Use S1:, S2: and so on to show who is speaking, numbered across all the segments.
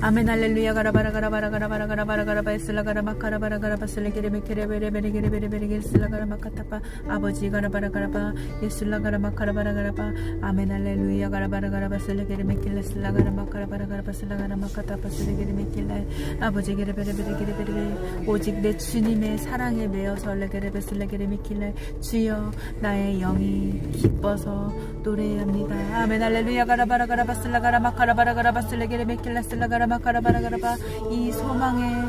S1: 아멘 할렐루야 가라바라 가라바라 가라바라 가라바라 가라바 에슬라 가라마 가라바라 가라바 슬레게레 메케레 베레 베레 게레 베레 베레 게 슬라 가라마 카타파 아버지 가라바라 가라바 예슬라 가라마 가라바라 가라바 아멘 할렐루야 가라바라 가라바 슬레게레 메킬레 슬라 가라마 가라바라 가라바 슬라 가라마 카타파 슬레게레 메킬레 아버지 게레 베레 베레 게레 베레 베레 오직 내 주님의 사랑에 매여서 레게레 베슬레게레 메킬레 주여 나의 영이 기뻐서 노래합니다 아멘 할렐루야 가라바라 가라바 슬라 가라마 가라바라 가라바 슬레게레 메킬레 슬라 가라 마 가라바라 가라바. 이 소망의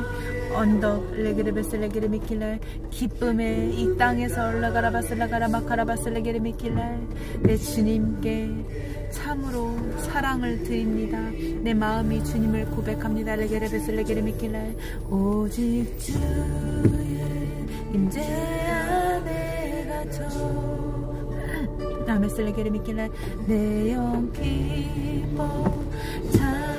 S1: 언덕 레게레베슬레게레 미킬레. 기쁨의 이 땅에서 올라가라바슬라가라 마카라바슬레게레 미킬레. 내 주님께 참으로 사랑을 드립니다. 내 마음이 주님을 고백합니다. 레게레베슬레게레 미킬레. 오직 주의 임재 안에 갇혀. 아메슬레게레 미킬레. 내영 기뻐. 찬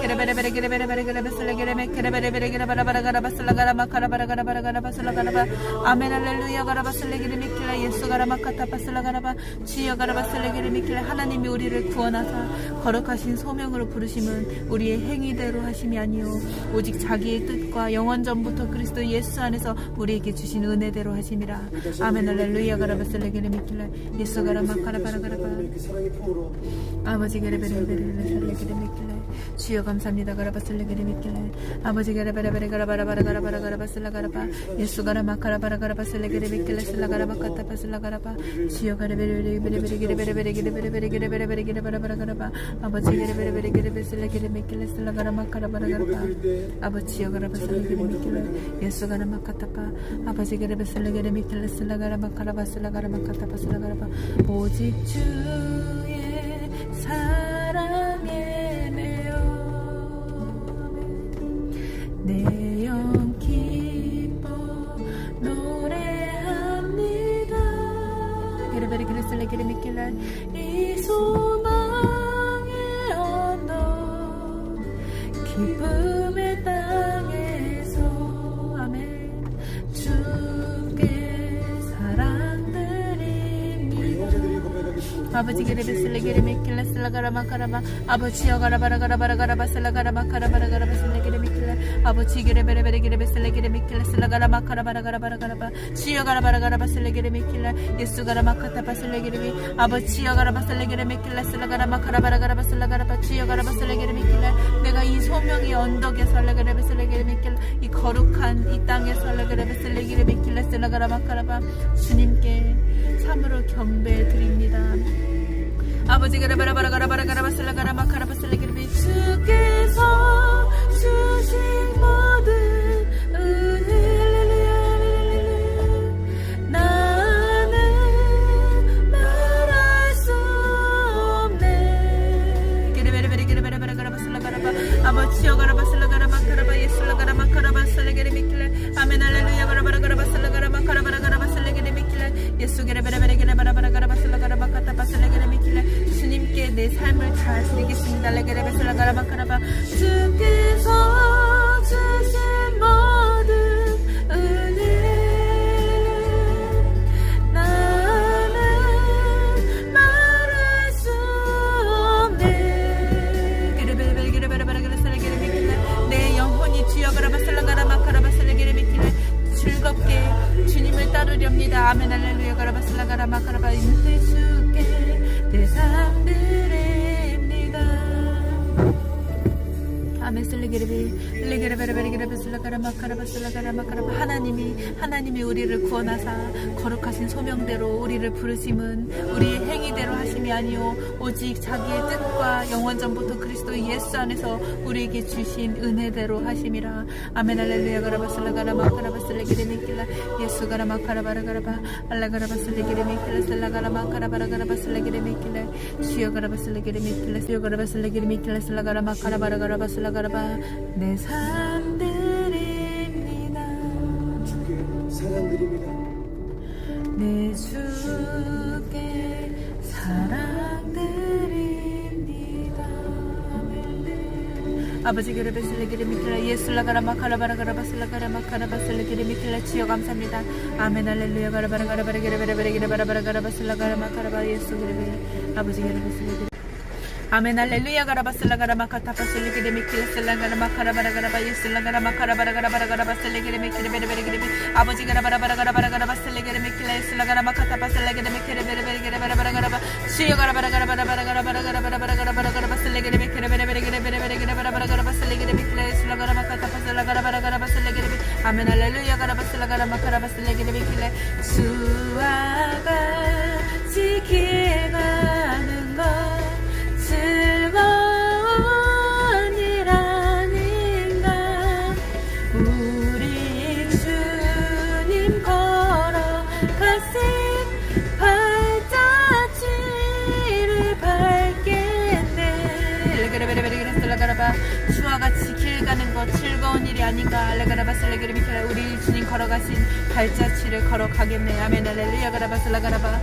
S1: 아멘 할렐루야 가라바 슬레기레 미킬라 예수 가라 마카타파 슬라가라바 주여 가라바 슬레기레 미킬라 하나님이 우리를 구원하사 거룩하신 소명으로 부르심은 우리의 행위대로 하심이 아니요. 오직 자기의 뜻과 영원 전부터 그리스도 예수 안에서 우리에게 주신 은혜대로 하심이라. 아멘. 할렐루야. 가라바 슬레기레 미킬라 예수 가라 마카라바라 가라바.
S2: 그 사랑의 품으로
S1: 아버지 살레게레 미킬레 주여 감사합니다. 가라바슬레게레 미킬레 아버지 가라바라바라 가라바라 가라바슬라 가라바. 예수 가라마 가라바라 가라바슬레게레 미킬레 슬라 가라바 카타파 슬라 가라바. 주여 게레베레베레 게레 바라바라 가라바. 아버지 게레베레베레 게레베슬레게레 미킬레 슬라 가라마 가라바라 가라바. 아버지여 가라바슬레게레 미킬레 예수 가라마 카타파 아버지 게레베슬레게레 미킬레 슬라 가라마 가라바. 슬라 가라마 카타파 슬라 가라바. 오직 주의 사 내영 기뻐 노래합니다. 아버지 게레베슬레 게레미킬레 슬라가라마 카라마 아버지여 가라바라 가라바라 가라바 슬라가라마 카라바라 가라바 슬레 아버지 게레베레베레 게레베슬레 게레미킬레 슬라가라마 카라바라 가라바라 가라바. 지여 가라바라 가라바 슬레 게레미킬레. 예수 가라마 카타파 슬레 게레미. 아버지여 가라바 슬레 게레미킬레 슬라가라마 카라바라 가라바 슬라가라바. 지여 가라바 슬레 게레미킬레. 내가 이 소명의 언덕에 설레 게레베슬레 게레미킬레. 이 거룩한 이 땅에 설레 게레베슬레 게레미킬레 슬라가라마 카라바. 주님께 참으로 경배 드립니다. 아버지 가라바라바라 가라바라 가라바 슬라 가라마 가라바슬라 기르비 주 아멘 할렐루야. 가라바슬라 가라마 가라바. 인들 주께 대상 드립니다. 아멘 슬리게르비 슬리게르베르베르게르베 슬라 가라마카라바슬라 가라마카라바. 하나님이 하나님이 우리를 구원하사 거룩하신 소명대로 우리를 부르심은 우리의 행위대로 마음이 아니요 오직 자기의 뜻과 영원 전부터 그리스도 예수 안에서 우리에게 주신 은혜대로 하심이라. 아멘. 할렐루야. 가라바슬라가라마 가라바슬레게레 미킬라. 예수 가라마 가라바라가라바. 알라가라바슬레게레 미킬라. 슬라가라마 가라바라가라바슬레게레 미킬라. 주여 가라바슬레게레 미킬라. 주여 가라바슬레게레 미킬라. 슬라가라마 가라바라가라바슬라가라바. 내
S2: 주께 사랑드립니다.
S1: 내 주 아버지 그레 베슬레기리 미킬라 예술라 가라마 카라바라 가라바 슬라 가라마 카라바 슬레기리 미킬라 지어 감사합니다. 아멘 할렐루야 가라바라 가라바라 기레 베레 베레 기레 바라바라 가라바 슬라 가라마 카라바 예수 베레 아버지 그레 베슬레기리 아멘 할렐루야 가라바슬라 가라마 카타파슬리 기레 미킬라 슬라 가라마 카라바라 가라바 예슬라 가라마 카라바라 가라바라 가라바 슬리 기레 미킬레 베레 베레 기레 베 아버지 가라바라바라 가라바라 가라바 슬리 기레 미킬라 예슬라 가라마 베레 기레 바라바라 가라바. 시여 가라바라 가라바라 가라바라 가라바라 가라바라 아멘 할렐루야 가라바슬라 가라마 카라바 슬리 기레 미킬레 주와 같이 길 가는 것 즐거운 일 아닌가? 우리 주님 걸어가신 발자취를 밟겠네. 레그레베레베레그레슬라 가라바 주와 같이 길 가는 것 즐거운 일이 아닌가? 레가라바슬레게르 미카라. 우리 주님 걸어가신 발자취를 걸어가겠네. 아멘. 할렐루야. 가라바슬라가라바.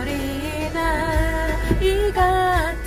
S1: 어린아이 같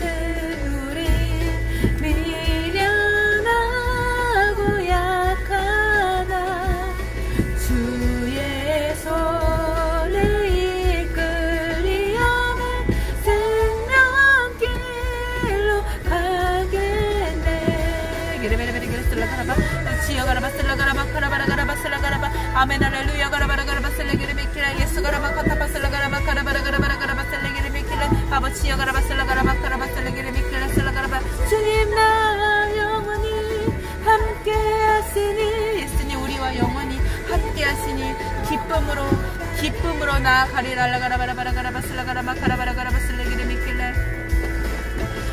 S1: 아멘 할렐루야 가라바라 가라바 슬레게레 미키라 예수 가라바 카타바 슬라 가라바 카라바라 가라바라 가라바 슬레게레 미키라 아버지여 가라바 슬라가라바 카라바 슬레게레 미키라 슬라가라바 주님 나와 영원히 함께 하시니 예수님 우리와 영원히 함께 하시니 기쁨으로 기쁨으로 나아가리라 라가라바라바라 가라바 슬라가라바 카라바라 가라바 슬레게레 미킬레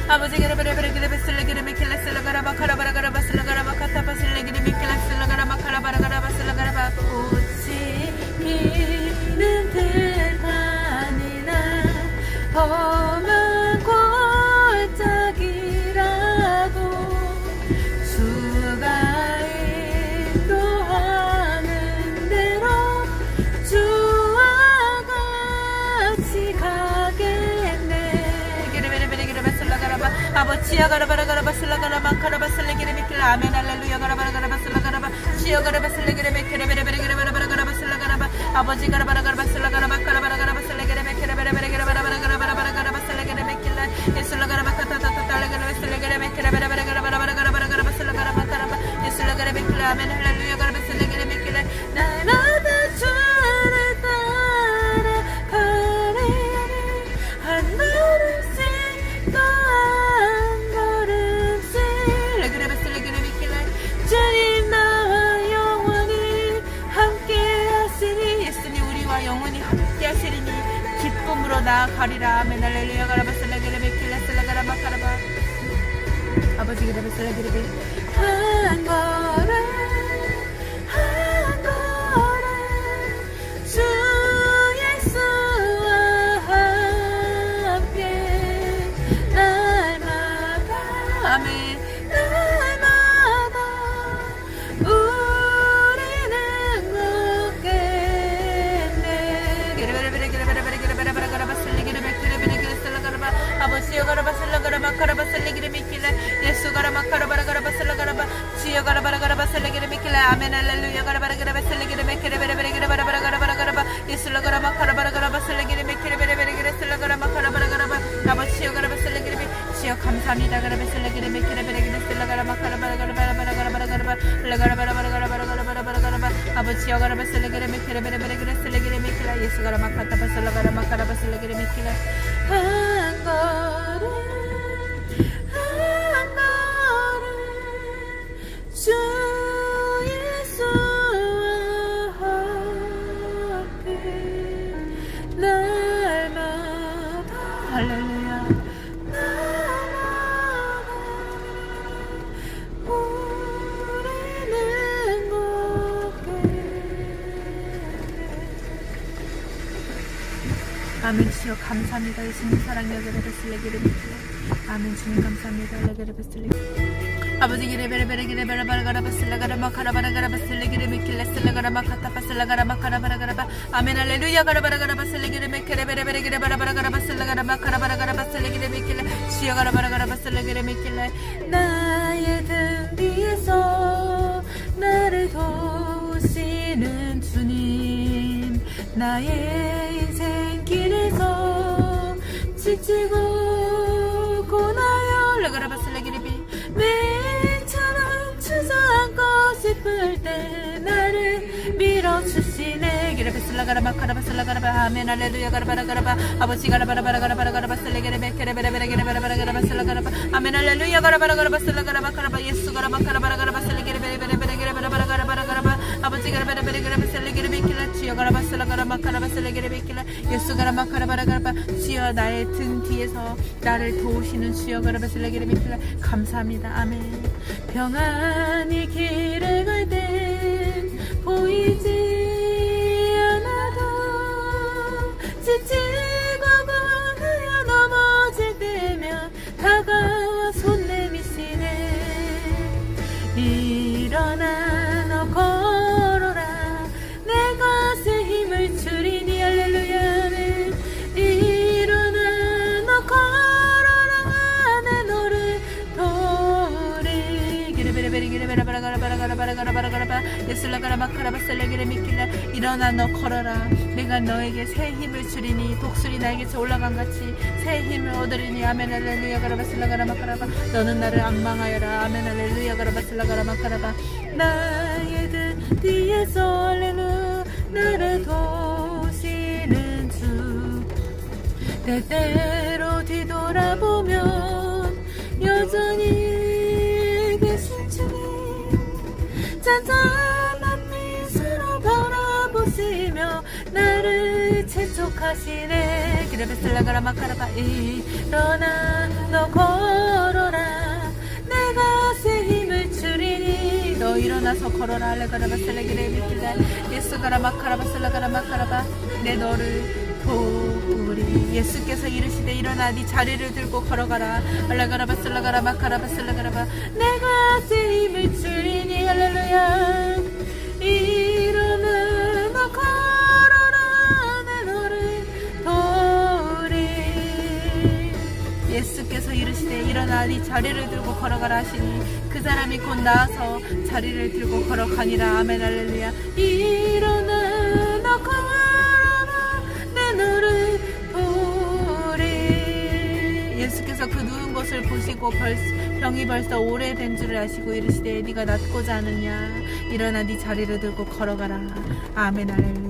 S1: 아버지 게레베레베레 게레베 슬레게레 미킬레 슬라가라바 카라바라 가라바 슬라가라바 카타바 슬레게레 미킬레 슬라가라바 카라바라가라바 슬라가라바 꽃이 피는 듯하니나 험한 골짜기라도 주가 인도하는 대로 주와 같이 가겠네. 게레베레베레 게레베 슬라가라바 아버지야 가라바라 가라바 슬라가라바 카라바 슬레게레 미킬라 아멘. 할렐루야. 가라바라 가라바 슬라가라바 시여 가라바 슬레게레 게레베레베 슬라가라바 아 할렐루야. 아멘 주여 감사합니다. 예수님 사랑 여겨라 베슬레 기름 아멘 주님 감사합니다. 레게라 베슬레 아버지 기레 베레 베레 기레 베레 바라 가라 바슬라 가라 마카라 바라 가라 바슬레 기레 미킬레 슬라 가라 마 카타 바슬라 가라 마카라 바라 가라 바 아멘 할렐루야 가라 바라 가라 바슬레 기레 미킬레 베레 베레 기레 바라 바라 가라 바슬라 가라 마카라 바라 가라 바슬레 기레 미킬레 주여 가라 바라 가라 바슬레 기레 미킬레 나의 등 뒤에서 나를 도우시는 주님 나의 인생 길에서 지치고 싶을 때 나를 밀어주시네. 기레베슬라가라바카라바슬라가라바 아멘 할렐루야 가라바라가라바 아버지 가라바라바라가라바라가라바 슬레기레베 케레베레베레게레베레베레베레 슬라가라바 아멘 할렐루야 가라바라가라바 슬라가라바카라바 예수 가라바카라바라가라바 슬레기레베레베레베레 게레바라바라가라바라가라바 아버지 가라바라베레 게레베 슬레기레베킬라 주여 가라바 슬라가라바카라바 슬레기레베킬라 예수 가라바카라바라가라바 주여 나의 등 뒤에서 나를 도우시는 주여 가라바 슬레기레베킬라 감사합니다. 아멘 평안히 길을 갈 땐 보이지 않아도 지치 일어나 너 걸어라. 내가 너에게 새 힘을 주리니 독수리 나에게서 올라간 같이 새 힘을 얻으리니. 아멘 할렐루야. 가라바슬라가라 마카라바 너는 나를 악망하여라. 아멘 할렐루야. 가라바슬라가라 마카라바 나의 등 뒤에서 할렐루 나를 도우시는 주. 때때로 뒤돌아보면 여전히 계신 주님 잔잔 나를 재촉하시네. 기레베슬라가라 마카라바 일어나. 너 걸어라. 내가 새 힘을 주리니. 너 일어나서 걸어라. 알레가라바셀레기레 미필라 예수가라 마카라바셀라가라 마카라바. 내 너를 도우리. 예수께서 이르시되 일어나. 네 자리를 들고 걸어가라. 알라가라바슬라가라 마카라바슬라가라바. 내가 새 힘을 주리니. 할렐루야 예수께서 이르시되 일어나 네 자리를 들고 걸어가라 하시니 그 사람이 곧 나와서 자리를 들고 걸어가니라. 아멘 할렐루야. 일어나 너 걸어라 내 너를 도우리. 예수께서 그 누운 것을 보시고 벌써, 병이 벌써 오래된 줄을 아시고 이르시되 네가 낫고자 하느냐? 일어나 네 자리를 들고 걸어가라. 아멘 할렐루야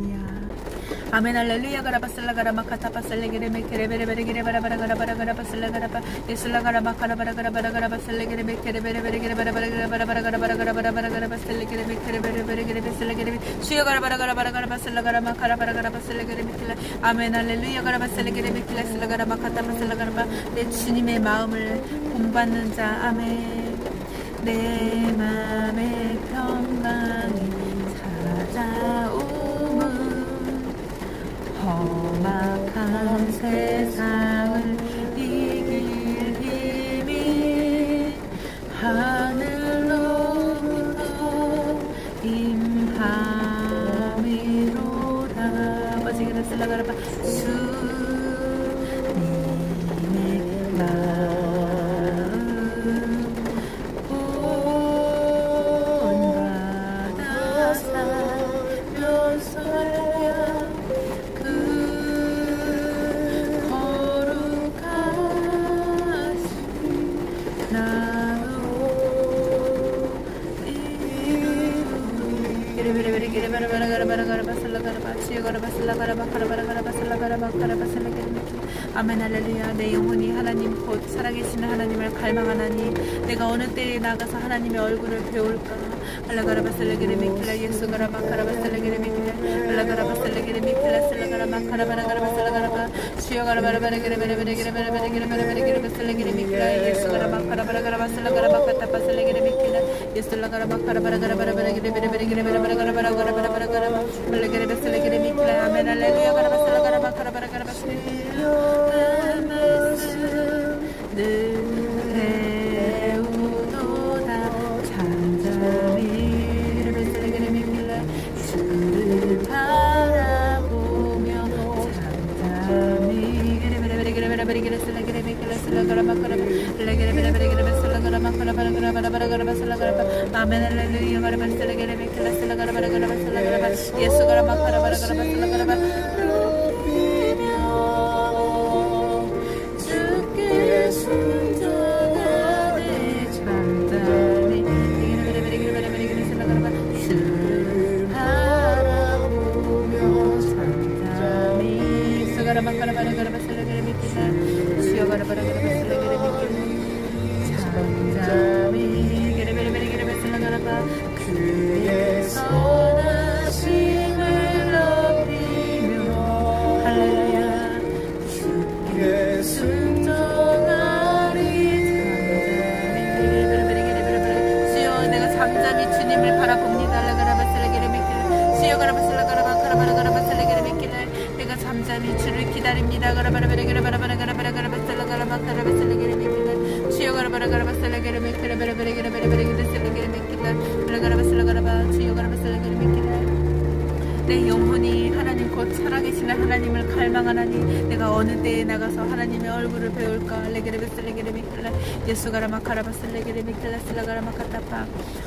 S1: 아멘 할렐루야 가라바슬라 가라마카타바슬레게레 메케레베레베레게레 바라바라가라바라가라바슬라 가라바 예슬라가라 마카라바라가라바라가라바슬레게레 메케레베레베레게레 바라바라가라바라가라바라가라바라가라바슬레게레 메케레베레베레게레 베슬레게레 주여 가라바라가라바라가라바슬라 가라 마카라바라가라바슬레게레 메킬라 아멘 할렐루야 가라바슬레게레 메킬라 슬라가라 마카타바슬라 가라바 내 주님의 마음을 본받는 자. 아멘 내 맘의 평강이 험악한 세상을 이길 힘이 하늘로부터 임함이로다. 빠지기를 쓸라가라 아멘 할렐루야. 내 영혼이 하나님 곧 살아계시는 하나님을 갈망하나니 내가 어느 때에 나가서 하나님의 얼굴을 배울까? 알라가라바슬레게레 미킬라 예수가라바카라바슬레게레 미킬라 알라가라바슬레게레 미킬라 슬라가라마카라바라가라바슬라가라바 주여가라바라바라게레베레베레게레베레베레게레베레베레게레베레베레게레 미킬라 예수가라 마카라바라가라바슬라가라바카타바슬레게레 미킬라 예술라가라 마카라바라가라바라게레베레베레게레베레베레게레베레베레게레베레베레 아멘 할렐루야 가라바슬라가라바카라바라가라바 그 예수 가라마 카라바 슬레게레미킬라 슬라 가라마 카타파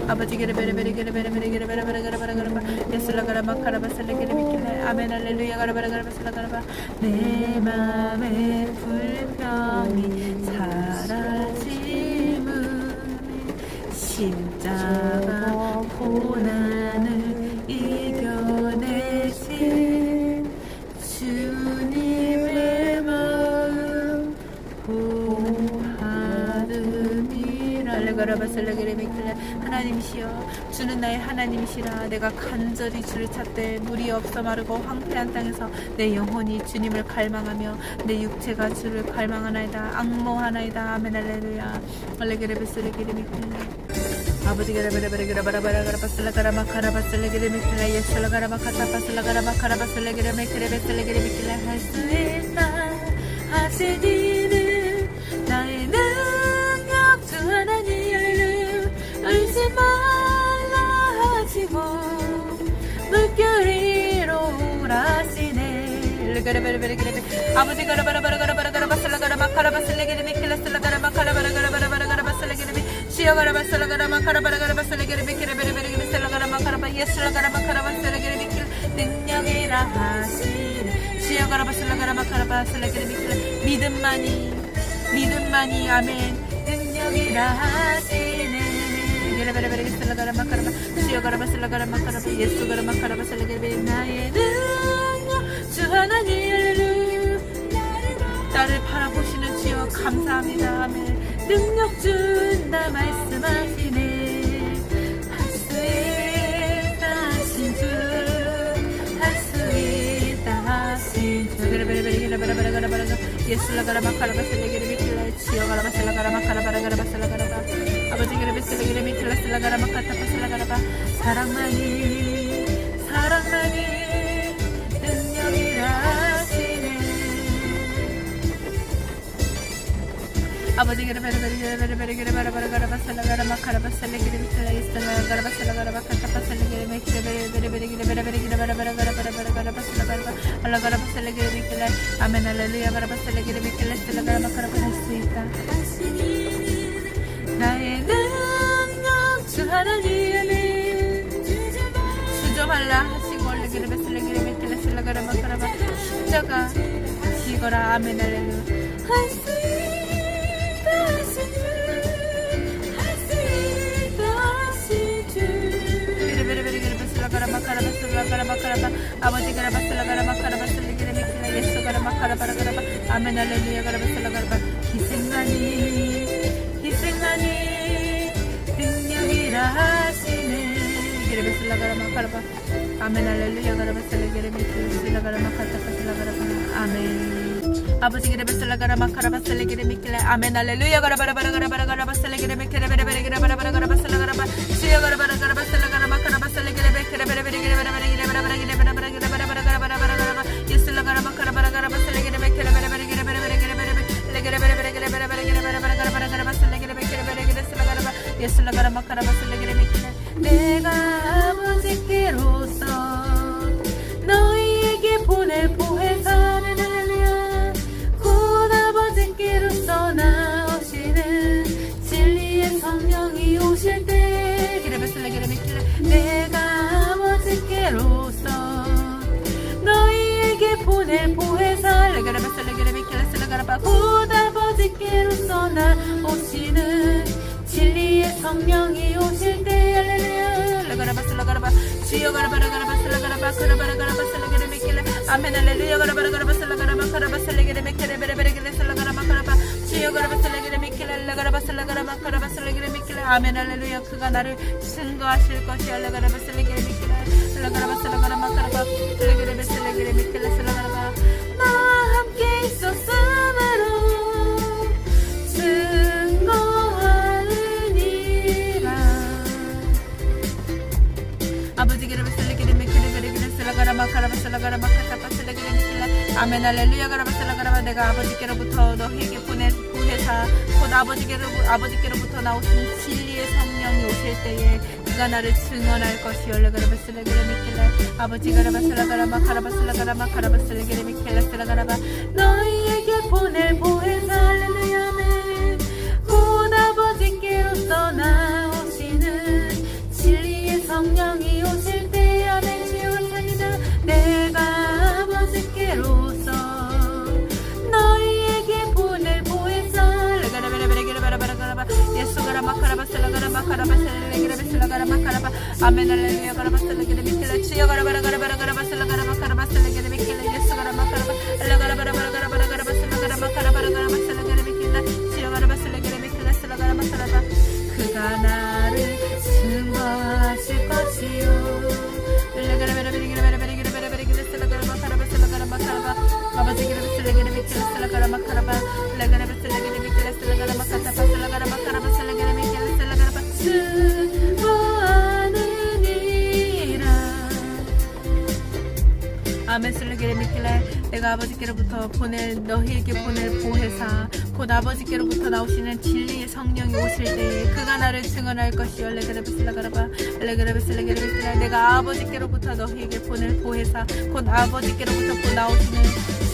S1: 아버지 게레 베레 베레 게레 베레 베레 게레 베레 베레 게레 베레 게레바 예슬라가라마 카라바 슬레게레미킬라 아멘 할렐루야 가라바라 가라바 슬라 가라바 내 맘의 불평이 사라짐은 십 하나님이시여 주는 나의 하나님이시라. 내가 간절히 주를 찾되 물이 없어 마르고 황폐한 땅에서 내 영혼이 주님을 갈망하며 내 육체가 주를 갈망하나이다. 악모하나이다. 아멘 할렐루야. 아버지 예슬라가라마 카타바슬라가라마 카라바슬레게레미킬레베슬레게레미킬라 할수 있다 하시니 의심 말라 하시고 물결이로 르가라바라바라바라바. 아버지 가라바라바라바라바라바라바슬라가라마 카라바슬레게레미킬라 슬라가라마 카라바라바라바라바라바라바슬레게레미 시어가라바슬라가라마 카라바라가라바슬레게레미. 키레베레베레게레슬라가라마 카라바. 예슬라가라마 카라바슬레게레미. 킬 능력이라 하시네. 시어가라바슬라가라마 카라바슬레게레미. 킬 믿음만이 믿음만이. 아멘. 능력이라 하시네 카라바슬레게레미 나의 능력 주 하나님 할렐루야 나를 바라보시는 주여 감사합니다. 아멘. 능력 준다 말씀하시네. 할 수 있다 하신 주. 할수 있다 하신 주. 베레베레베레 베레베레베레베레 예슬라가라 마카라바슬레게레 미킬라 치어가라바슬라가라 마카라바라가라바슬라가라바 아버지 게레베슬레게레 살라가라 막가타파 살라가라바 사랑만이 사랑만이 능력이라 하시네. 아버지 그레베레베레베레베레베레베레베레바 살라가라 막가라바 살레기레 미텔라 이스라가라바 살라가라 막가타파 살레기레 메키레베레베레베레기레베레베레베레베레베레베레베레바 살라가라바 알라가라바 살레기레 미텔라 아멘 할렐루야 سبحان جمع الله سيقول لك لبس لك لبس لك لك لك لك لك سيقول آمين هللويا Amen. Hallelujah. He's in money. He's in money. rahasine gerebesela garama karaba amen aleluya garabesela gerebesela garama karabesela garama amen. Abasi gerebesela garama karabesela gerebekele amen aleluya garabara garabara garabesela gerebekele bere bere garabara garabesela garaba suya garabara garabesela 예슬라가라 마카라바 슬레게레 미킬레 내가 성령이 오실 때 할렐루야 아멘 할렐루야. 아멘 할렐루야. 그가 나를 증거하실 슬라가라바. 나 가라 마카라바 슬라가라 마카타파 슬리기를 미킬라 아멘 할렐루야. 가라바 슬라가라바 내가 아버지께로부터 너희에게 보낸 구해사 곧 아버지께로, 아버지께로부터 나오신 진리의 성령이 오실 때에 그가 나를 증언할 것이요 레가라바 슬리기를 미킬라. 아버지 가라바 슬라가라 마카라바 슬라가라 마카라바 슬리기를 미킬라. 슬라가라바 너희에게 보낼 보혜사. 할렐루야 아멘. 곧 아버지께로서 나 마카라바 슬라가라 마카라바 슬레게레베 슬라가라 마카라바 아멘 할렐루야 가라바 슬레게레 미킬라 주여 가라바라가라바라가라바 슬라가라 마카라바 슬레게레 미킬라 예수가라 마카라바 엘 아멘 슬레게레 미킬레 내가 아버지께로부터 보낼 너희에게 보낼 보혜사 곧 아버지께로부터 나오시는 진리의 성령이 오실 때에 그가 나를 증언할 것이요 레그레베 슬라가라바 레그레베 슬레게레 미킬레 내가 아버지께로부터 너희에게 보낼 보혜사 곧 아버지께로부터 나오시는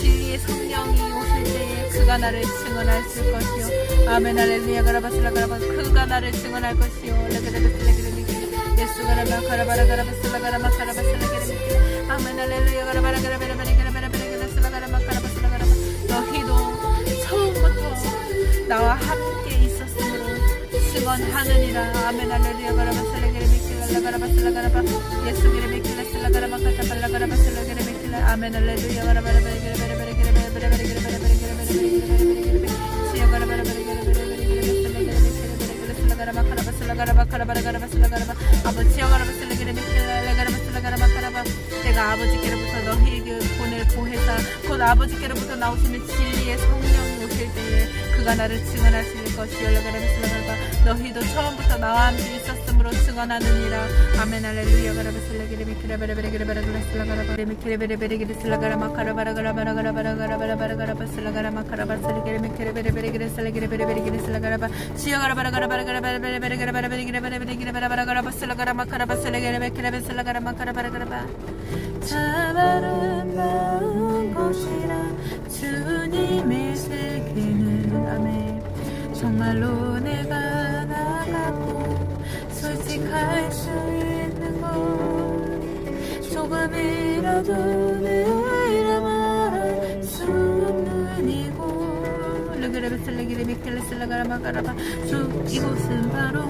S1: 진리의 성령이 오실 때에 그가 나를 증언할 것이요. 아멘 할렐루야 가라바 슬라가라바. 그가 나를 증언할 것이요. 레그레베 슬레게레 미킬레 예수가라마 가라바라가라바 슬라가라마 가라바 슬레게레 미킬레 아멘 할렐루야 하느니라 아멘 할렐루야 가라바 슬레게레 미킬라 가라바 슬라가라바 예수게레 미킬라 슬라가라마 가타발라가라바 슬레게레 미킬라 아멘 할렐루야 가라바라 바리가라 바라바라 바라바라 바라바라 바라바라 바라바라 시여 가라바라 바리가라 바라바라 슬레게레 미킬라 슬라가라마 가라바 슬라가라바 가라바라 가라바 슬라가라바 아버지여 가라바 슬레게레 미킬라 레가라바 슬라가라마 가라바 내가 아버지께로부터 너희에게 보낼 보혜사 곧 아버지께로부터 나오시는 진리의 성령이 오실 때에 그가 나를 증언하실 것이요 레가라바슬라가라바 너희도 처음부터 나와 함께 있었으므로 증언하느니라. 아멘 할렐루야. 가라바슬리게레 미 키레베레베레게레슬라게레베레베레게레슬라가라바 시여가라바라가라바라가라베레베레게레베레베레게레베레베레게레바라바라가라바슬라가라마 가라바슬레게레 미 키레베슬라가라마 가라바라가라바. 참 아름다운 곳이라 주님의 세계는. 아멘. 정말로 내가 나가고 솔직할 수 있는 곳 조금이라도 내 이름 말할 수 없는 이곳. 르그레베 슬레기레 미켈레슬라가라마가라바. 주 이곳은 바로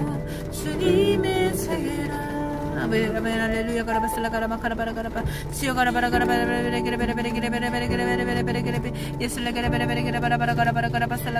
S1: 주님의 세계라 아멘 아멘 할렐루야 가라바슬라 가라마 가라바라가라바 시여 가라바라가라바라베레게레베레베레게레베레베레게레베레베레베레베레 예슬레게레베레베레게레바라바라가라바라가라바슬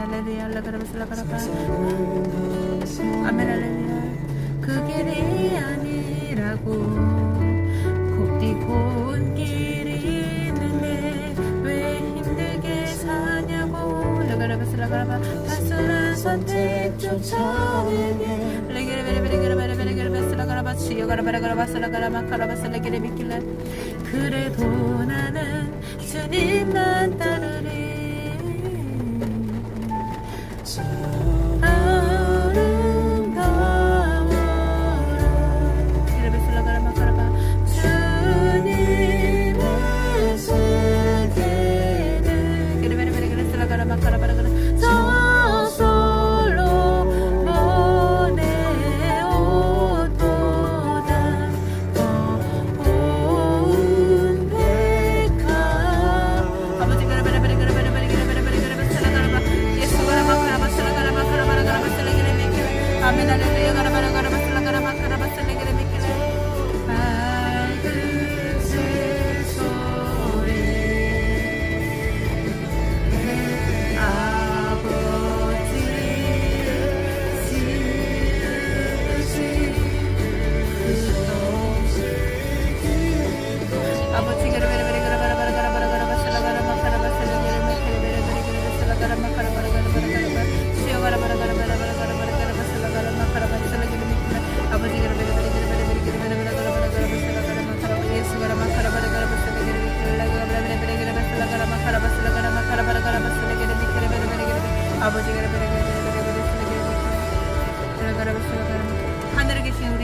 S1: 할렐루야. 라가라바슬라가라바 아멘 할렐루야. 그 길이 아니라고. 곱디 고운 길이 있는데 왜 힘들게 사냐고. 라가라바슬라가라바 단순한
S2: 선택조차 내게.
S1: 그래도 나는 주님만 따르리. 세계는 하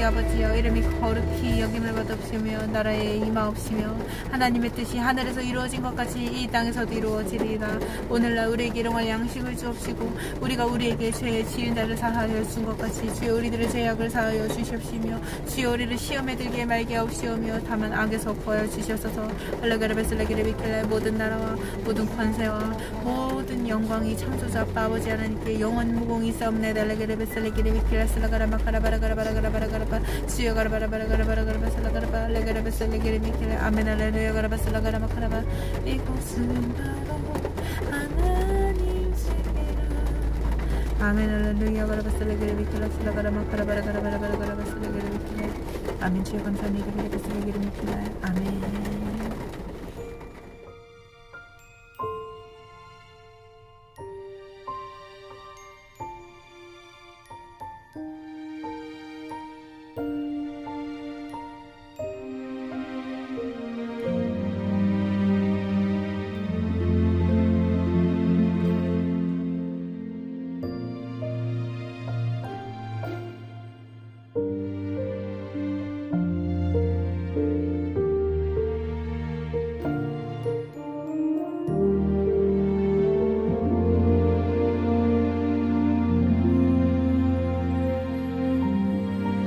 S1: 아버지여 이름이 거룩히 여김을 받옵시며 나라에 임하옵시며 하나님의 뜻이 하늘에서 이루어진 것 같이 이 땅에서도 이루어지리이다. 오늘날 우리에게 일용할 양식을 주옵시고 우리가 우리에게 죄 지은 자를 사하여 준 것 같이 주여 우리들의 죄악을 사하여 주시옵시며 주여 우리를 시험에 들게 말게 하옵시오며 다만 악에서 구하여 주시옵소서. 할레가르베슬레게르 비켈레 모든 나라와 모든 권세와 모든 영광이 창조자 아버지 하나님께 영원 무공이 싸움 내 달레게르베슬레게르 비켈레 슬라가라 마카라바라가라바라가라바라가라바 주여 가라바라바라가라바라가라바 슬라가라바 레게르베슬레게르 비켈레 아멘 할렐루야 가라바 슬라가라 마카라바. 이곳은 바로 하나님 세계라 아멘 할렐루야 가라바슬레게르 비켈레 슬라가라 마카라바라가라바라가라바 슬레게르 비켈레 아멘 주여 감사합니다. 기르베슬레게르 비켈레 아멘